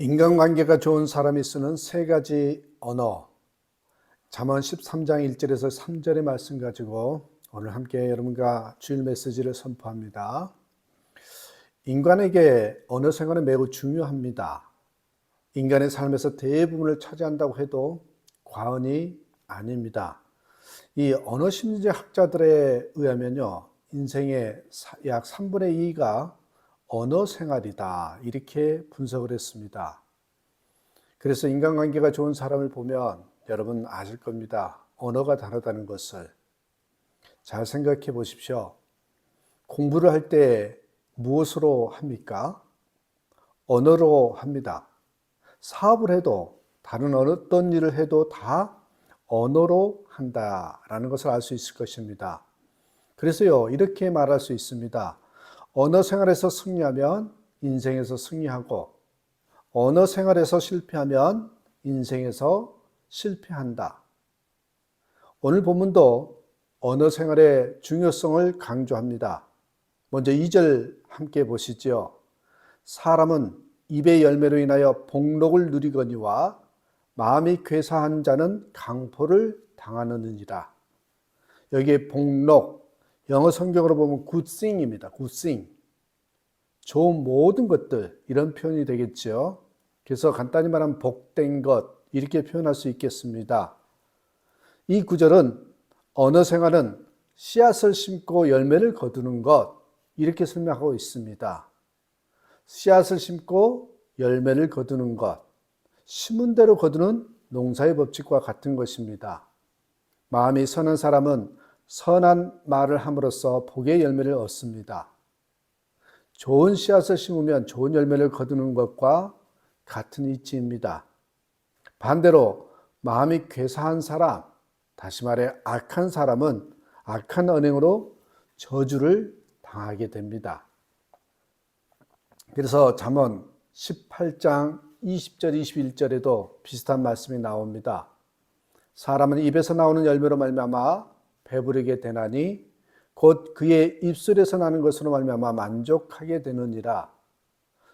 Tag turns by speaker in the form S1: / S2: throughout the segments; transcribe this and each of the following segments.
S1: 인간관계가 좋은 사람이 쓰는 세 가지 언어. 잠언 13장 1절에서 3절의 말씀 가지고 오늘 함께 여러분과 주일 메시지를 선포합니다. 인간에게 언어 생활은 매우 중요합니다. 인간의 삶에서 대부분을 차지한다고 해도 과언이 아닙니다. 이 언어 심리적 학자들에 의하면요. 인생의 약 3분의 2가 언어 생활이다. 이렇게 분석을 했습니다. 그래서 인간관계가 좋은 사람을 보면 여러분 아실 겁니다. 언어가 다르다는 것을. 잘 생각해 보십시오. 공부를 할 때 무엇으로 합니까? 언어로 합니다. 사업을 해도 다른 어떤 일을 해도 다 언어로 한다라는 것을 알 수 있을 것입니다. 그래서요, 이렇게 말할 수 있습니다. 언어 생활에서 승리하면 인생에서 승리하고 언어 생활에서 실패하면 인생에서 실패한다. 오늘 본문도 언어 생활의 중요성을 강조합니다. 먼저 2절 함께 보시죠. 사람은 입의 열매로 인하여 복록을 누리거니와 마음이 괴사한 자는 강포를 당하느니라. 여기에 복록, 영어 성경으로 보면 굿싱입니다. 굿싱. 좋은 모든 것들 이런 표현이 되겠죠. 그래서 간단히 말하면 복된 것 이렇게 표현할 수 있겠습니다. 이 구절은 언어 생활은 씨앗을 심고 열매를 거두는 것 이렇게 설명하고 있습니다. 씨앗을 심고 열매를 거두는 것, 심은 대로 거두는 농사의 법칙과 같은 것입니다. 마음이 선한 사람은 선한 말을 함으로써 복의 열매를 얻습니다. 좋은 씨앗을 심으면 좋은 열매를 거두는 것과 같은 이치입니다. 반대로 마음이 괴사한 사람, 다시 말해 악한 사람은 악한 언행으로 저주를 당하게 됩니다. 그래서 잠언 18장 20절 21절에도 비슷한 말씀이 나옵니다. 사람은 입에서 나오는 열매로 말미암아 배부르게 되나니 곧 그의 입술에서 나는 것으로 말미암아 만족하게 되느니라.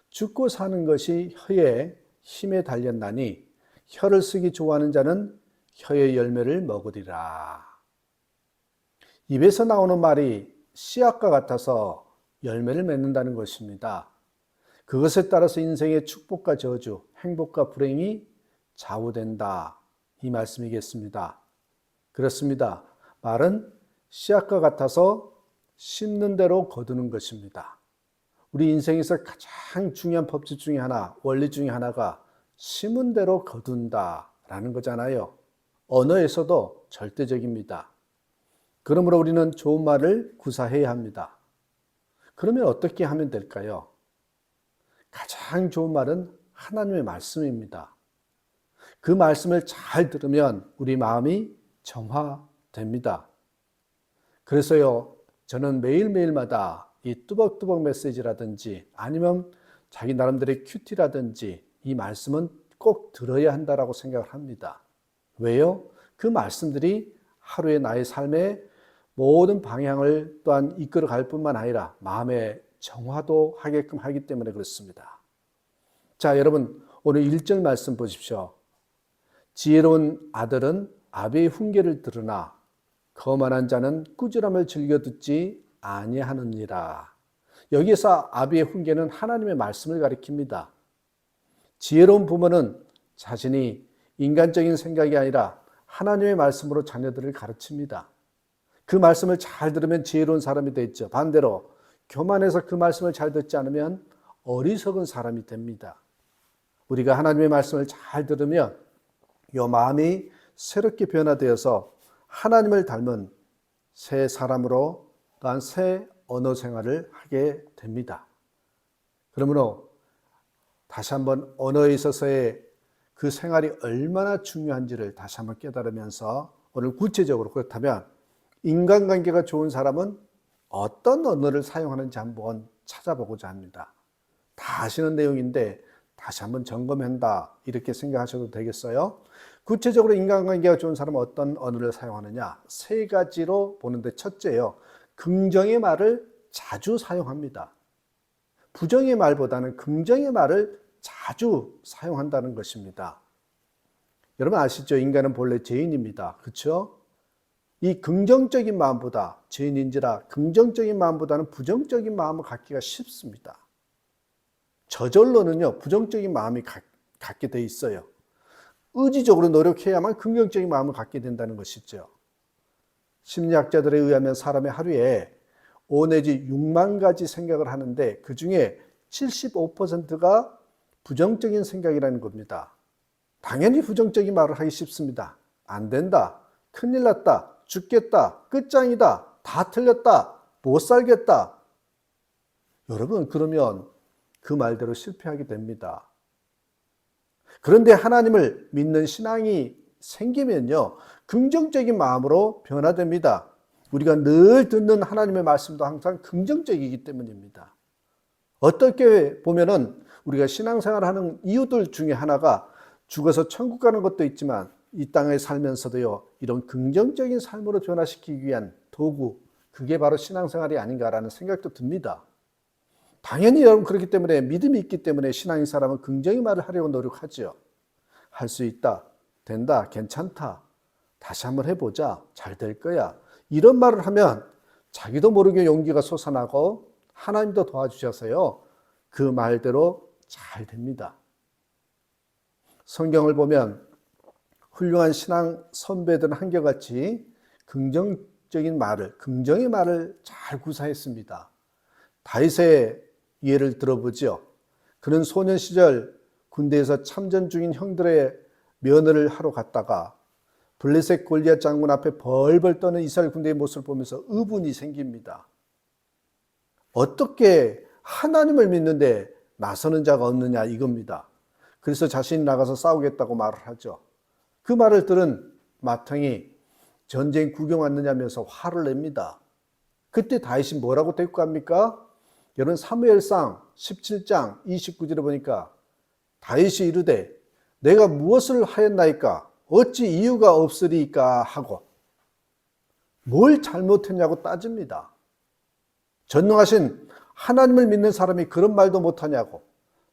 S1: 죽고 사는 것이 혀의 힘에 달렸나니 혀를 쓰기 좋아하는 자는 혀의 열매를 먹으리라. 입에서 나오는 말이 씨앗과 같아서 열매를 맺는다는 것입니다. 그것에 따라서 인생의 축복과 저주, 행복과 불행이 좌우된다. 이 말씀이겠습니다. 그렇습니다. 말은 씨앗과 같아서 심는 대로 거두는 것입니다. 우리 인생에서 가장 중요한 법칙 중에 하나, 원리 중에 하나가 심은 대로 거둔다라는 거잖아요. 언어에서도 절대적입니다. 그러므로 우리는 좋은 말을 구사해야 합니다. 그러면 어떻게 하면 될까요? 가장 좋은 말은 하나님의 말씀입니다. 그 말씀을 잘 들으면 우리 마음이 정화 됩니다. 그래서요, 저는 매일매일마다 이 뚜벅뚜벅 메시지라든지 아니면 자기 나름대로의 큐티라든지 이 말씀은 꼭 들어야 한다라고 생각을 합니다. 왜요? 그 말씀들이 하루의 나의 삶의 모든 방향을 또한 이끌어 갈 뿐만 아니라 마음의 정화도 하게끔 하기 때문에 그렇습니다. 자, 여러분, 오늘 1절 말씀 보십시오. 지혜로운 아들은 아비의 훈계를 들으나 거만한 자는 꾸지람을 즐겨 듣지 아니하느니라. 여기서 아비의 훈계는 하나님의 말씀을 가리킵니다. 지혜로운 부모는 자신이 인간적인 생각이 아니라 하나님의 말씀으로 자녀들을 가르칩니다. 그 말씀을 잘 들으면 지혜로운 사람이 되죠. 반대로 교만해서 그 말씀을 잘 듣지 않으면 어리석은 사람이 됩니다. 우리가 하나님의 말씀을 잘 들으면 이 마음이 새롭게 변화되어서 하나님을 닮은 새 사람으로 또한 새 언어 생활을 하게 됩니다. 그러므로 다시 한번 언어에 있어서의 그 생활이 얼마나 중요한지를 다시 한번 깨달으면서 오늘 구체적으로 그렇다면 인간관계가 좋은 사람은 어떤 언어를 사용하는지 한번 찾아보고자 합니다. 다 아시는 내용인데 다시 한번 점검한다 이렇게 생각하셔도 되겠어요. 구체적으로 인간관계가 좋은 사람은 어떤 언어를 사용하느냐 세 가지로 보는데 첫째요 긍정의 말을 자주 사용합니다. 부정의 말보다는 긍정의 말을 자주 사용한다는 것입니다. 여러분 아시죠? 인간은 본래 죄인입니다. 그렇죠? 이 긍정적인 마음보다 죄인인지라 긍정적인 마음보다는 부정적인 마음을 갖기가 쉽습니다. 저절로는요 부정적인 마음이 가, 갖게 돼 있어요. 의지적으로 노력해야만 긍정적인 마음을 갖게 된다는 것이죠. 심리학자들에 의하면 사람의 하루에 5 내지 6만 가지 생각을 하는데 그 중에 75%가 부정적인 생각이라는 겁니다. 당연히 부정적인 말을 하기 쉽습니다. 안 된다. 큰일 났다. 죽겠다. 끝장이다. 다 틀렸다. 못 살겠다. 여러분, 그러면 그 말대로 실패하게 됩니다. 그런데 하나님을 믿는 신앙이 생기면요, 긍정적인 마음으로 변화됩니다. 우리가 늘 듣는 하나님의 말씀도 항상 긍정적이기 때문입니다. 어떻게 보면은 우리가 신앙생활 하는 이유들 중에 하나가 죽어서 천국 가는 것도 있지만 이 땅에 살면서도요, 이런 긍정적인 삶으로 변화시키기 위한 도구, 그게 바로 신앙생활이 아닌가라는 생각도 듭니다. 당연히 여러분 그렇기 때문에 믿음이 있기 때문에 신앙인 사람은 긍정의 말을 하려고 노력하죠. 할수 있다, 된다, 괜찮다, 다시 한번 해보자, 잘 될 거야. 이런 말을 하면 자기도 모르게 용기가 솟아나고 하나님도 도와주셔서요. 그 말대로 잘 됩니다. 성경을 보면 훌륭한 신앙 선배들은 한결같이 긍정적인 말을, 긍정의 말을 잘 구사했습니다. 다윗의 예를 들어보죠. 그는 소년 시절 군대에서 참전 중인 형들의 면회를 하러 갔다가 블레셋 골리앗 장군 앞에 벌벌 떠는 이스라엘 군대의 모습을 보면서 의분이 생깁니다. 어떻게 하나님을 믿는데 나서는 자가 없느냐 이겁니다. 그래서 자신이 나가서 싸우겠다고 말을 하죠. 그 말을 들은 마탕이 전쟁 구경 왔느냐면서 화를 냅니다. 그때 다윗이 뭐라고 갑니까? 여러분 사무엘상 17장 29절에 보니까 다윗이 이르되 내가 무엇을 하였나이까 어찌 이유가 없으리까 하고 뭘 잘못했냐고 따집니다. 전능하신 하나님을 믿는 사람이 그런 말도 못하냐고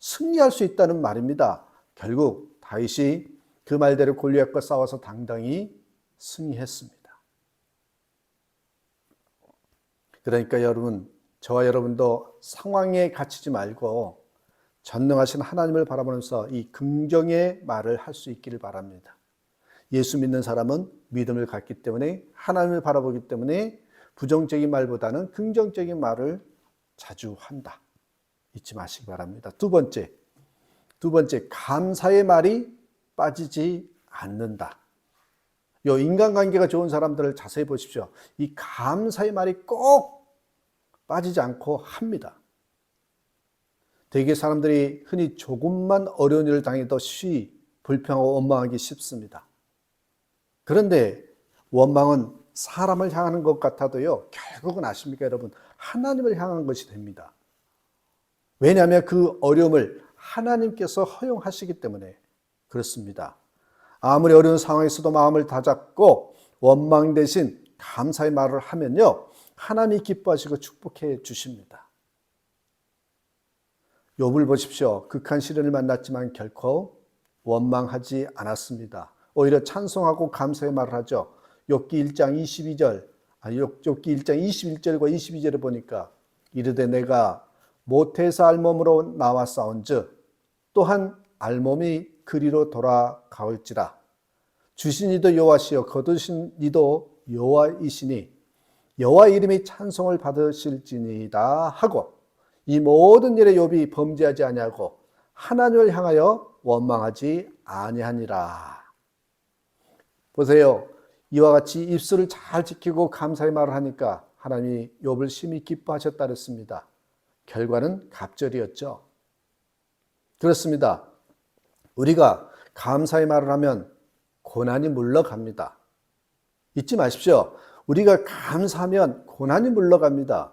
S1: 승리할 수 있다는 말입니다. 결국 다윗이 그 말대로 골리앗과 싸워서 당당히 승리했습니다. 그러니까 여러분, 저와 여러분도 상황에 갇히지 말고 전능하신 하나님을 바라보면서 이 긍정의 말을 할 수 있기를 바랍니다. 예수 믿는 사람은 믿음을 갖기 때문에 하나님을 바라보기 때문에 부정적인 말보다는 긍정적인 말을 자주 한다. 잊지 마시기 바랍니다. 두 번째, 두 번째, 감사의 말이 빠지지 않는다. 요 인간관계가 좋은 사람들을 자세히 보십시오. 이 감사의 말이 꼭 빠지지 않고 합니다. 대개 사람들이 흔히 조금만 어려운 일을 당해도 쉬, 불평하고 원망하기 쉽습니다. 그런데 원망은 사람을 향하는 것 같아도요, 결국은 아십니까, 여러분? 하나님을 향한 것이 됩니다. 왜냐하면 그 어려움을 하나님께서 허용하시기 때문에 그렇습니다. 아무리 어려운 상황에서도 마음을 다잡고 원망 대신 감사의 말을 하면요, 하나님이 기뻐하시고 축복해 주십니다. 욥을 보십시오. 극한 시련을 만났지만 결코 원망하지 않았습니다. 오히려 찬송하고 감사의 말을 하죠. 욥기 1장 22절, 아니 욥기 1장 21절과 22절에 보니까 이르되 내가 모태에서 알몸으로 나와 싸운즉 또한 알몸이 그리로 돌아가올지라 주신 이도 여호와시요 거두신 이도 여호와이시니 여호와 이름이 찬송을 받으실지니이다 하고 이 모든 일에 욥이 범죄하지 아니하고 하나님을 향하여 원망하지 아니하니라. 보세요. 이와 같이 입술을 잘 지키고 감사의 말을 하니까 하나님이 욥을 심히 기뻐하셨다 그랬습니다. 결과는 갑절이었죠. 그렇습니다. 우리가 감사의 말을 하면 고난이 물러갑니다. 잊지 마십시오. 우리가 감사하면 고난이 물러갑니다.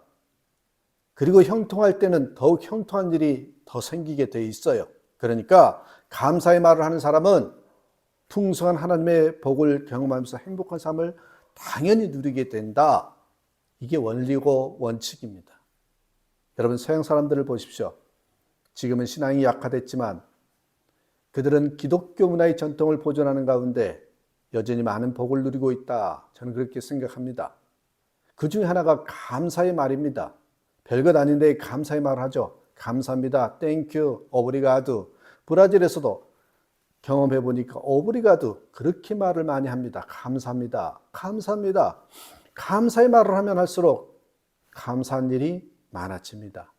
S1: 그리고 형통할 때는 더욱 형통한 일이 더 생기게 돼 있어요. 그러니까 감사의 말을 하는 사람은 풍성한 하나님의 복을 경험하면서 행복한 삶을 당연히 누리게 된다. 이게 원리고 원칙입니다. 여러분 서양 사람들을 보십시오. 지금은 신앙이 약화됐지만 그들은 기독교 문화의 전통을 보존하는 가운데 여전히 많은 복을 누리고 있다. 저는 그렇게 생각합니다. 그 중에 하나가 감사의 말입니다. 별것 아닌데 감사의 말을 하죠. 감사합니다. 땡큐, 오브리가드. 브라질에서도 경험해 보니까 오브리가드 그렇게 말을 많이 합니다. 감사합니다. 감사합니다. 감사의 말을 하면 할수록 감사한 일이 많아집니다.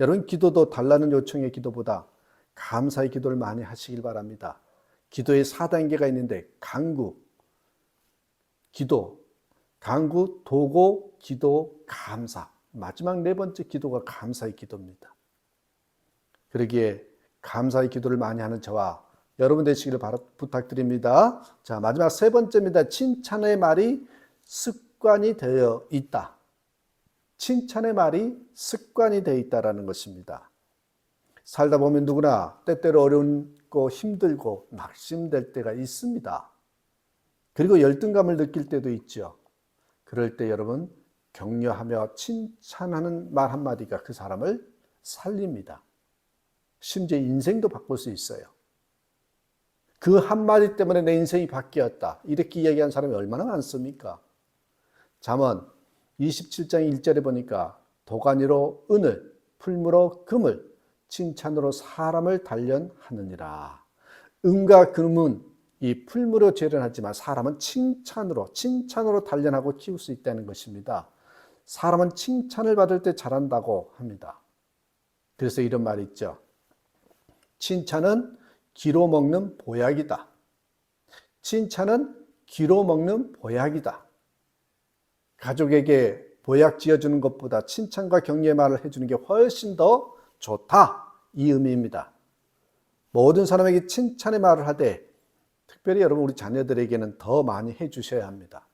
S1: 여러분 기도도 달라는 요청의 기도보다 감사의 기도를 많이 하시길 바랍니다. 기도의 4단계가 있는데 강구, 기도, 강구, 도고, 기도, 감사. 마지막 네 번째 기도가 감사의 기도입니다. 그러기에 감사의 기도를 많이 하는 저와 여러분 되시기를 바라, 부탁드립니다. 자, 마지막 세 번째입니다. 칭찬의 말이 습관이 되어 있다. 칭찬의 말이 습관이 되어 있다라는 것입니다. 살다 보면 누구나 때때로 어려운 고 힘들고 낙심될 때가 있습니다. 그리고 열등감을 느낄 때도 있죠. 그럴 때 여러분 격려하며 칭찬하는 말 한마디가 그 사람을 살립니다. 심지어 인생도 바꿀 수 있어요. 그 한마디 때문에 내 인생이 바뀌었다. 이렇게 이야기한 사람이 얼마나 많습니까? 잠언 27장 1절에 보니까 도가니로 은을, 풀무로 금을, 칭찬으로 사람을 단련하느니라. 은과 금은 이 풀무로 재련하지만 사람은 칭찬으로, 칭찬으로 단련하고 키울 수 있다는 것입니다. 사람은 칭찬을 받을 때 잘한다고 합니다. 그래서 이런 말이 있죠. 칭찬은 기로 먹는 보약이다. 칭찬은 기로 먹는 보약이다. 가족에게 보약 지어주는 것보다 칭찬과 격려의 말을 해주는 게 훨씬 더 좋다. 이 의미입니다. 모든 사람에게 칭찬의 말을 하되 특별히 여러분 우리 자녀들에게는 더 많이 해 주셔야 합니다.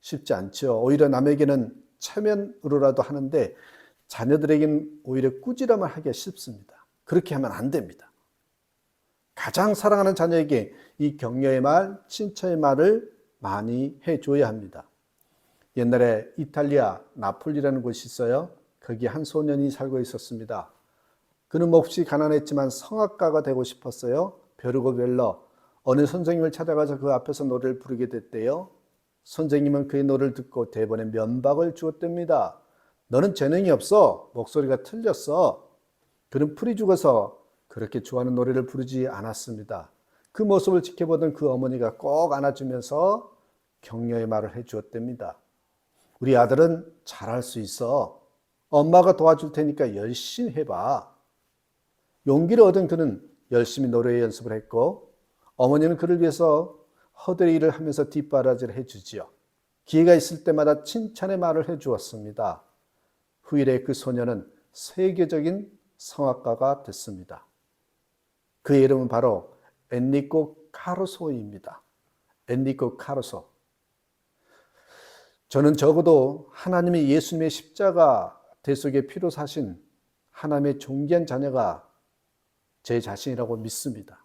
S1: 쉽지 않죠. 오히려 남에게는 체면으로라도 하는데 자녀들에게는 오히려 꾸지람을 하기가 쉽습니다. 그렇게 하면 안 됩니다. 가장 사랑하는 자녀에게 이 격려의 말, 칭찬의 말을 많이 해줘야 합니다. 옛날에 이탈리아 나폴리라는 곳이 있어요. 거기 한 소년이 살고 있었습니다. 그는 몹시 가난했지만 성악가가 되고 싶었어요. 벼르고 별러 어느 선생님을 찾아가서 그 앞에서 노래를 부르게 됐대요. 선생님은 그의 노래를 듣고 대본에 면박을 주었답니다. 너는 재능이 없어. 목소리가 틀렸어. 그는 풀이 죽어서 그렇게 좋아하는 노래를 부르지 않았습니다. 그 모습을 지켜보던 그 어머니가 꼭 안아주면서 격려의 말을 해주었답니다. 우리 아들은 잘할 수 있어. 엄마가 도와줄 테니까 열심히 해봐. 용기를 얻은 그는 열심히 노래 연습을 했고 어머니는 그를 위해서 허들의 일을 하면서 뒷바라지를 해주지요. 기회가 있을 때마다 칭찬의 말을 해주었습니다. 후일에 그 소녀는 세계적인 성악가가 됐습니다. 그의 이름은 바로 엔리코 카르소입니다. 엔리코 카르소. 저는 적어도 하나님의 예수님의 십자가 대속의 피로 사신 하나님의 존귀한 자녀가 제 자신이라고 믿습니다.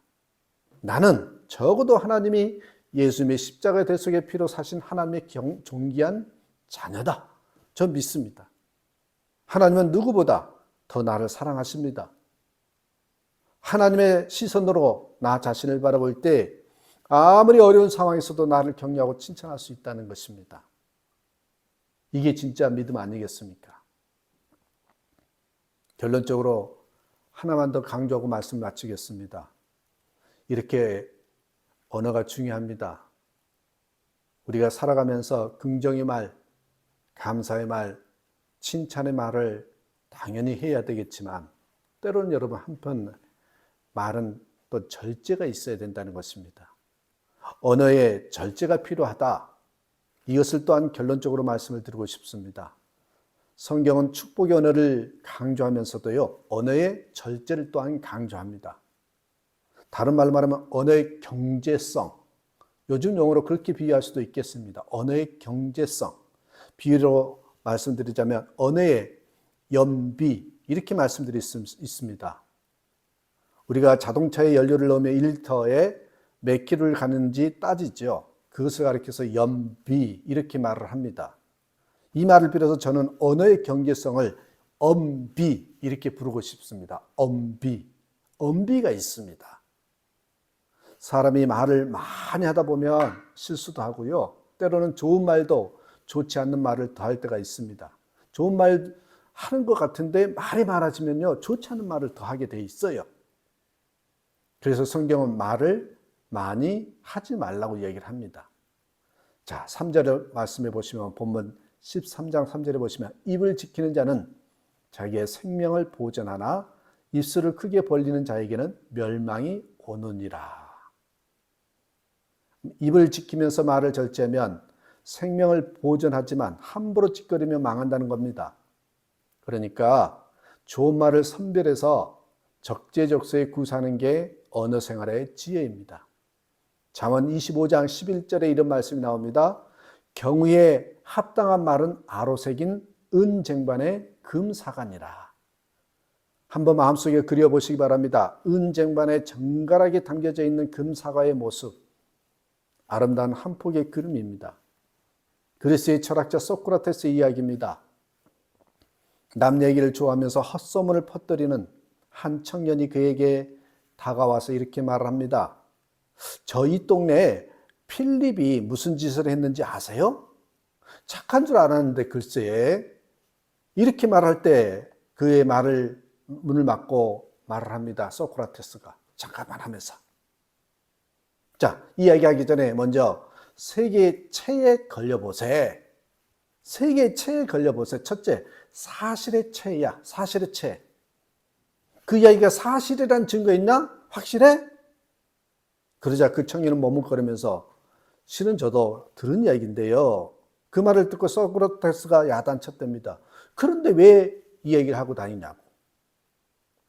S1: 나는 적어도 하나님이 예수님의 십자가 대속의 피로 사신 하나님의 경, 존귀한 자녀다. 저 믿습니다. 하나님은 누구보다 더 나를 사랑하십니다. 하나님의 시선으로 나 자신을 바라볼 때 아무리 어려운 상황에서도 나를 격려하고 칭찬할 수 있다는 것입니다. 이게 진짜 믿음 아니겠습니까? 결론적으로 하나만 더 강조하고 말씀 마치겠습니다. 이렇게 언어가 중요합니다. 우리가 살아가면서 긍정의 말, 감사의 말, 칭찬의 말을 당연히 해야 되겠지만 때로는 여러분 한편 말은 또 절제가 있어야 된다는 것입니다. 언어에 절제가 필요하다. 이것을 또한 결론적으로 말씀을 드리고 싶습니다. 성경은 축복의 언어를 강조하면서도요, 언어의 절제를 또한 강조합니다. 다른 말로 말하면 언어의 경제성. 요즘 용어로 그렇게 비유할 수도 있겠습니다. 언어의 경제성. 비유로 말씀드리자면 언어의 연비 이렇게 말씀드릴 수 있습니다. 우리가 자동차에 연료를 넣으면 1리터에 몇 킬로를 가는지 따지죠. 그것을 가리켜서 연비 이렇게 말을 합니다. 이 말을 빌어서 저는 언어의 경제성을 엄비 이렇게 부르고 싶습니다. 엄비. 엄비가 있습니다. 사람이 말을 많이 하다 보면 실수도 하고요. 때로는 좋은 말도 좋지 않는 말을 더할 때가 있습니다. 좋은 말 하는 것 같은데 말이 많아지면요. 좋지 않은 말을 더 하게 돼 있어요. 그래서 성경은 말을 많이 하지 말라고 얘기를 합니다. 자, 3절을 말씀해 보시면 본문 13장 3절에 보시면 입을 지키는 자는 자기의 생명을 보전하나 입술을 크게 벌리는 자에게는 멸망이 오느니라. 입을 지키면서 말을 절제하면 생명을 보존하지만 함부로 찌꺼리면 망한다는 겁니다. 그러니까 좋은 말을 선별해서 적재적소에 구사하는 게 언어 생활의 지혜입니다. 잠언 25장 11절에 이런 말씀이 나옵니다. 경우에 합당한 말은 아로색인 은쟁반의 금사간이라. 한번 마음속에 그려보시기 바랍니다. 은쟁반에 정갈하게 담겨져 있는 금사과의 모습. 아름다운 한 폭의 그림입니다. 그리스의 철학자 소크라테스의 이야기입니다. 남 얘기를 좋아하면서 헛소문을 퍼뜨리는 한 청년이 그에게 다가와서 이렇게 말을 합니다. 저희 동네에 필립이 무슨 짓을 했는지 아세요? 착한 줄 알았는데 글쎄 이렇게 말할 때 그의 말을 문을 막고 말을 합니다. 소크라테스가 잠깐만 하면서 자 이야기하기 전에 먼저 세계 체에 걸려보세. 세계 체에 걸려보세. 첫째 사실의 체야. 사실의 체. 그 이야기가 사실이란 증거 있나? 확실해? 그러자 그 청년은 머뭇거리면서 실은 저도 들은 이야기인데요. 그 말을 듣고 소크라테스가 야단쳤답니다. 그런데 왜 이 얘기를 하고 다니냐고.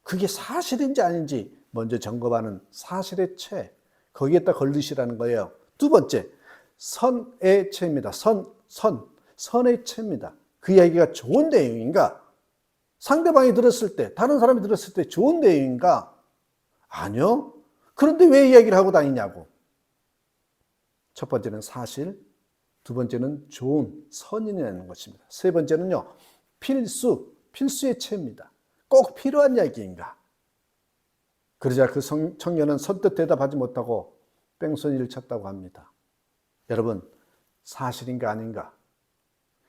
S1: 그게 사실인지 아닌지 먼저 점검하는 사실의 채. 거기에다 걸리시라는 거예요. 두 번째, 선의 채입니다. 선, 선, 선의 채입니다. 그 이야기가 좋은 내용인가? 상대방이 들었을 때, 다른 사람이 들었을 때 좋은 내용인가? 아니요. 그런데 왜 이야기를 하고 다니냐고. 첫 번째는 사실, 두 번째는 좋은 선이라는 것입니다. 세 번째는요, 필수, 필수의 채입니다. 꼭 필요한 이야기인가? 그러자 그 청년은 선뜻 대답하지 못하고 뺑소니를 쳤다고 합니다. 여러분, 사실인가 아닌가?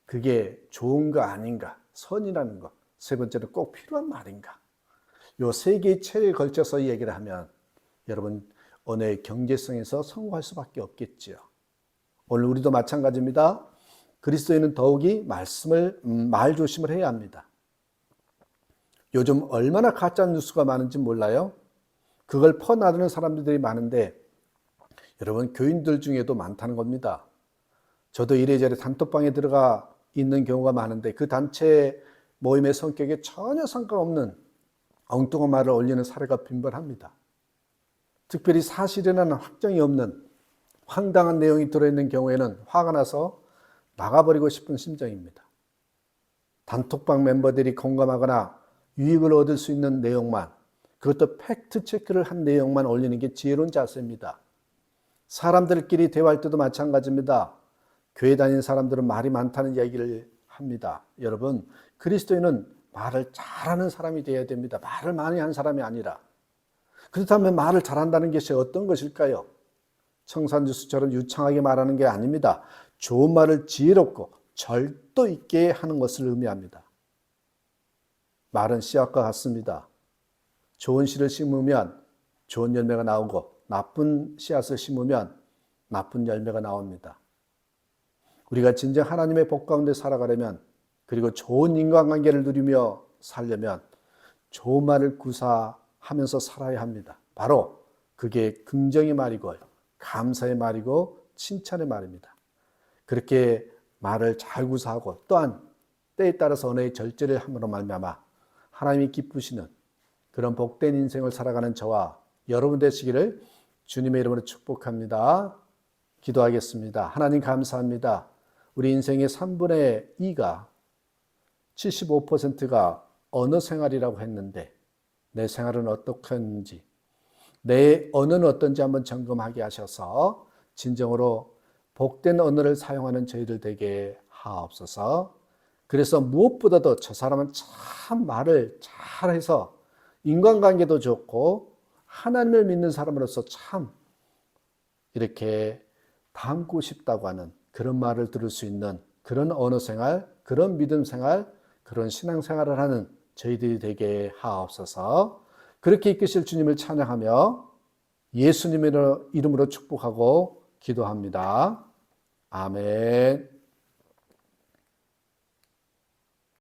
S1: 그게 좋은가 아닌가? 선이라는 것. 세 번째는 꼭 필요한 말인가? 요 세 개의 체에 걸쳐서 얘기를 하면 여러분, 언어의 경제성에서 성공할 수밖에 없겠지요. 오늘 우리도 마찬가지입니다. 그리스도인은 더욱이 말씀을, 음, 말 조심을 해야 합니다. 요즘 얼마나 가짜 뉴스가 많은지 몰라요? 그걸 퍼나르는 사람들이 많은데 여러분 교인들 중에도 많다는 겁니다. 저도 이래저래 단톡방에 들어가 있는 경우가 많은데 그 단체 모임의 성격에 전혀 상관없는 엉뚱한 말을 올리는 사례가 빈번합니다. 특별히 사실이라는 확정이 없는 황당한 내용이 들어있는 경우에는 화가 나서 나가버리고 싶은 심정입니다. 단톡방 멤버들이 공감하거나 유익을 얻을 수 있는 내용만, 그것도 팩트 체크를 한 내용만 올리는 게 지혜로운 자세입니다. 사람들끼리 대화할 때도 마찬가지입니다. 교회 다니는 사람들은 말이 많다는 이야기를 합니다. 여러분, 그리스도인은 말을 잘하는 사람이 되어야 됩니다. 말을 많이 한 사람이 아니라. 그렇다면 말을 잘한다는 것이 어떤 것일까요? 청산주스처럼 유창하게 말하는 게 아닙니다. 좋은 말을 지혜롭고 절도 있게 하는 것을 의미합니다. 말은 씨앗과 같습니다. 좋은 씨를 심으면 좋은 열매가 나오고 나쁜 씨앗을 심으면 나쁜 열매가 나옵니다. 우리가 진정 하나님의 복 가운데 살아가려면 그리고 좋은 인간관계를 누리며 살려면 좋은 말을 구사하면서 살아야 합니다. 바로 그게 긍정의 말이고 감사의 말이고 칭찬의 말입니다. 그렇게 말을 잘 구사하고 또한 때에 따라서 언어의 절제를 함으로 말미암아 하나님이 기쁘시는 그런 복된 인생을 살아가는 저와 여러분 되시기를 주님의 이름으로 축복합니다. 기도하겠습니다. 하나님 감사합니다. 우리 인생의 3분의 2가 75%가 언어 생활이라고 했는데 내 생활은 어떻게 했는지 내 언어는 어떤지 한번 점검하게 하셔서 진정으로 복된 언어를 사용하는 저희들 되게 하옵소서 그래서 무엇보다도 저 사람은 참 말을 잘해서 인간관계도 좋고 하나님을 믿는 사람으로서 참 이렇게 닮고 싶다고 하는 그런 말을 들을 수 있는 그런 언어 생활, 그런 믿음 생활, 그런 신앙 생활을 하는 저희들이 되게 하옵소서. 그렇게 이끄실 주님을 찬양하며 예수님의 이름으로 축복하고 기도합니다. 아멘.